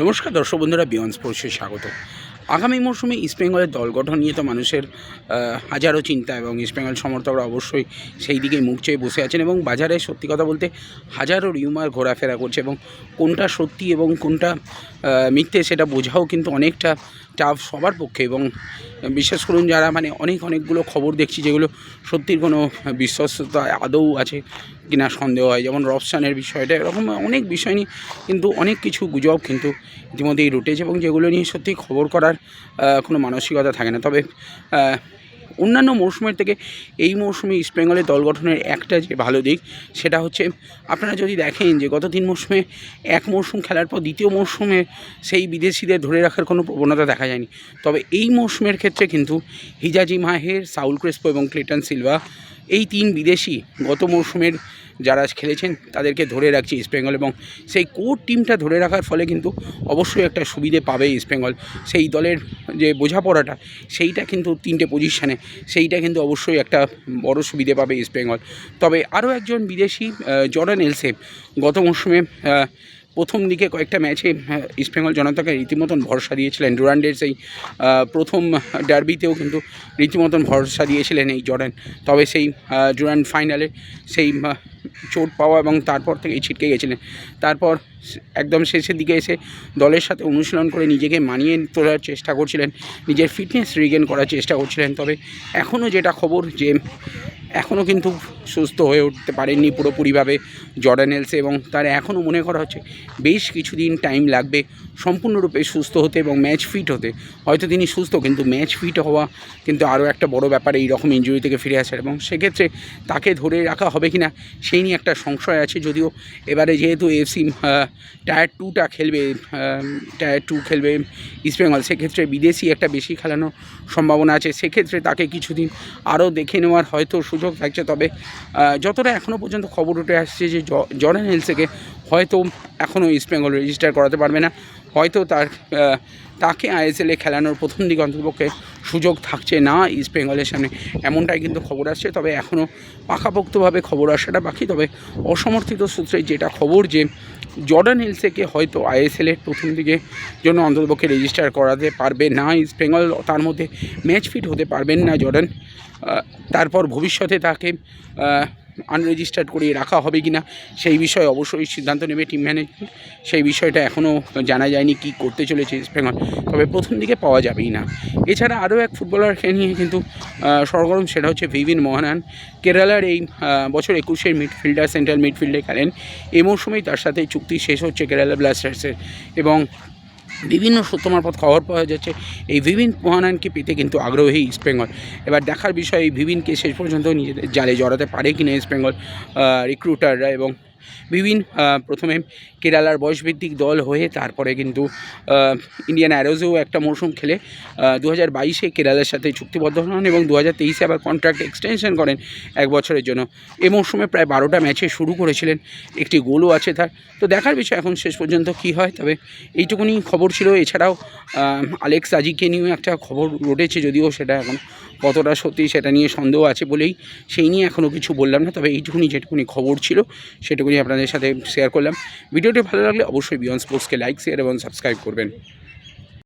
নমস্কার দর্শক বন্ধুরা বিয়ন্স স্পোর্টসে স্বাগত। আগামী মরশুমে ইস্টবেঙ্গলের দল গঠন নিয়ে তো মানুষের হাজারো চিন্তা এবং ইস্টবেঙ্গল সমর্থকরা অবশ্যই সেই দিকেই মুখ চেয়ে বসে আছেন এবং বাজারে সত্যি কথা বলতে হাজারো রিউমার ঘোরাফেরা করছে এবং কোনটা সত্যি এবং কোনটা মিথ্যে সেটা বোঝাও কিন্তু অনেকটা টাফ সবার পক্ষে এবং বিশ্বাস করুন যারা মানে অনেক অনেকগুলো খবর দেখছি যেগুলো সত্যির কোনো বিশ্বস্ততা আদৌ আছে কিনা সন্দেহ হয়। যেমন রফসানের বিষয়টা এরকম অনেক বিষয় নিয়ে কিন্তু অনেক কিছু গুজব কিন্তু ইতিমধ্যেই রুটেছে এবং যেগুলো নিয়ে সত্যি খবর করার কোনো মানসিকতা থাকে না। তবে অন্যান্য মৌসুমের থেকে এই মৌসুমে ইস্টবেঙ্গলের দল গঠনের একটা যে ভালো দিক, সেটা হচ্ছে আপনারা যদি দেখেন যে গত তিন মৌসুমে এক মৌসুম খেলার পর দ্বিতীয় মৌসুমে সেই বিদেশিদের ধরে রাখার কোনো প্রবণতা দেখা যায়নি। তবে এই মৌসুমের ক্ষেত্রে কিন্তু হিজাজি মাহের, সাউল ক্রেসপো এবং ক্লেটন সিলভা এই তিন বিদেশি গত মৌসুমের যারা খেলেছেন, তাদেরকে ধরে রাখছে ইস্টবেঙ্গল এবং সেই কোর টিমটা ধরে রাখার ফলে কিন্তু অবশ্যই একটা সুবিধে পাবে ইস্টবেঙ্গল সেই দলের যে বোঝাপড়াটা, সেইটা কিন্তু তিনটে পজিশানে সেইটা কিন্তু অবশ্যই একটা বড় সুবিধে পাবে ইস্টবেঙ্গল তবে আরও একজন বিদেশি জর্ডান এলসে গত মৌসুমে প্রথম দিকে কয়েকটা ম্যাচে ইস্টবেঙ্গল জনতাকে রীতিমতন ভরসা দিয়েছিলেন। ডুরান্ডের সেই প্রথম ডার্বিতেও কিন্তু রীতিমতন ভরসা দিয়েছিলেন এই জর্ডান। তবে সেই ডুরান্ড ফাইনালে সেই চোট পাওয়া এবং তারপর থেকে ছিটকে গেছিলেন। তারপর একদম শেষের দিকে এসে দলের সাথে অনুশীলন করে নিজেকে মানিয়ে তোলার চেষ্টা করছিলেন। নিজের ফিটনেস রিগেন করার চেষ্টা করছিলেন। তবে এখনও যেটা খবর যে এখনও কিন্তু সুস্থ হয়ে উঠতে পারেননি পুরোপুরিভাবে জর্ডান এলসে এবং তার এখনও মনে করা হচ্ছে বেশ কিছুদিন টাইম লাগবে সম্পূর্ণরূপে সুস্থ হতে এবং ম্যাচ ফিট হতে। হয়তো তিনি সুস্থ, কিন্তু ম্যাচ ফিট হওয়া কিন্তু আরও একটা বড় ব্যাপার এই রকম ইঞ্জুরি থেকে ফিরে আসার এবং সেক্ষেত্রে তাকে ধরে রাখা হবে কি না সেই নিয়ে একটা সংশয় আছে যদিও এবারে যেহেতু এফসি টায়ার টুটা খেলবে টায়ার টু খেলবে ইস্টবেঙ্গল সেক্ষেত্রে বিদেশি একটা বেশি খেলানোর সম্ভাবনা আছে। সেক্ষেত্রে তাকে কিছুদিন আরও দেখে নেওয়ার হয়তো সুযোগ থাকছে। তবে যতটা এখনও পর্যন্ত খবর উঠে আসছে যে জর্ডান হেলসেকে হয়তো এখনও ইস্টবেঙ্গল রেজিস্টার করাতে পারবে না। হয়তো তার তাকে আইএসএলে খেলানোর প্রথম দিকে অন্ততপক্ষে সুযোগ থাকছে না ইস্টবেঙ্গলের সামনে। এমনটাই কিন্তু খবর আসছে। তবে এখনও পাকাপোক্তভাবে খবর আসাটা বাকি। তবে অসমর্থিত সূত্রে যেটা খবর যে, জর্ডান হিলসেকে হয়তো আইএসএলের প্রথম দিকে জন্য অন্ততপক্ষে রেজিস্টার করাতে পারবে না ইস্টবেঙ্গল তার মধ্যে ম্যাচ ফিট হতে পারবেন না জর্ডান। তারপর ভবিষ্যতে তাকে আনরেজিস্টার্ড করিয়ে রাখা হবে কি না সেই বিষয়ে অবশ্যই সিদ্ধান্ত নেবে টিম ম্যানেজমেন্ট সেই বিষয়টা এখনও জানা যায়নি কি করতে চলেছে ইস্টবেঙ্গল তবে প্রথম দিকে পাওয়া যাবেই না। এছাড়া আরও এক ফুটবলারকে নিয়ে কিন্তু সরগরম, সেটা হচ্ছে ভিভিন মোহনান। কেরালার এই বছর একুশের মিডফিল্ডার সেন্ট্রাল মিডফিল্ডে খেলেন। এই মৌসুমেই তার সাথে চুক্তি শেষ হচ্ছে কেরালা ব্লাস্টার্সের এবং বিভিন্ন সূত্র মারফত খবর পাওয়া যাচ্ছে। এই ভিভিন মহানায়নকে পেতে কিন্তু আগ্রহী ইস্টবেঙ্গল এবার দেখার বিষয়, এই ভিভিনকে শেষ পর্যন্ত নিজেদের জালে জড়াতে পারে কিনা ইস্টবেঙ্গল রিক্রুটাররা এবং বিভিন্ন প্রথমে কেরালার বয়সভিত্তিক দল হয়ে তারপরে কিন্তু ইন্ডিয়ান অ্যারোজেও একটা মরশুম খেলে দু হাজার বাইশে কেরালার সাথে চুক্তিবদ্ধ হন এবং দু হাজার তেইশে আবার কন্ট্রাক্ট এক্সটেনশন করেন এক বছরের জন্য। এ মরশুমে প্রায় বারোটা ম্যাচে শুরু করেছিলেন, একটি গোলও আছে তার। তো দেখার বিষয় এখন শেষ পর্যন্ত কী হয়, তবে এইটুকুনি খবর ছিল। এছাড়াও আলেক্স আজিকে নিয়েও একটা খবর রটেছে যদিও সেটা এখন কতটা সত্যি সেটা নিয়ে সন্দেহ আছে বলেই সেই নিয়ে এখনও কিছু বললাম না। তবে এইটুকুনি যেটুকুনি খবর ছিল, সেটুকুনি আপনাদের সাথে শেয়ার করলাম। ভিডিওটি ভালো লাগলে অবশ্যই বিয়ন স্পোর্টসকে লাইক শেয়ার এবং সাবস্ক্রাইব করবেন।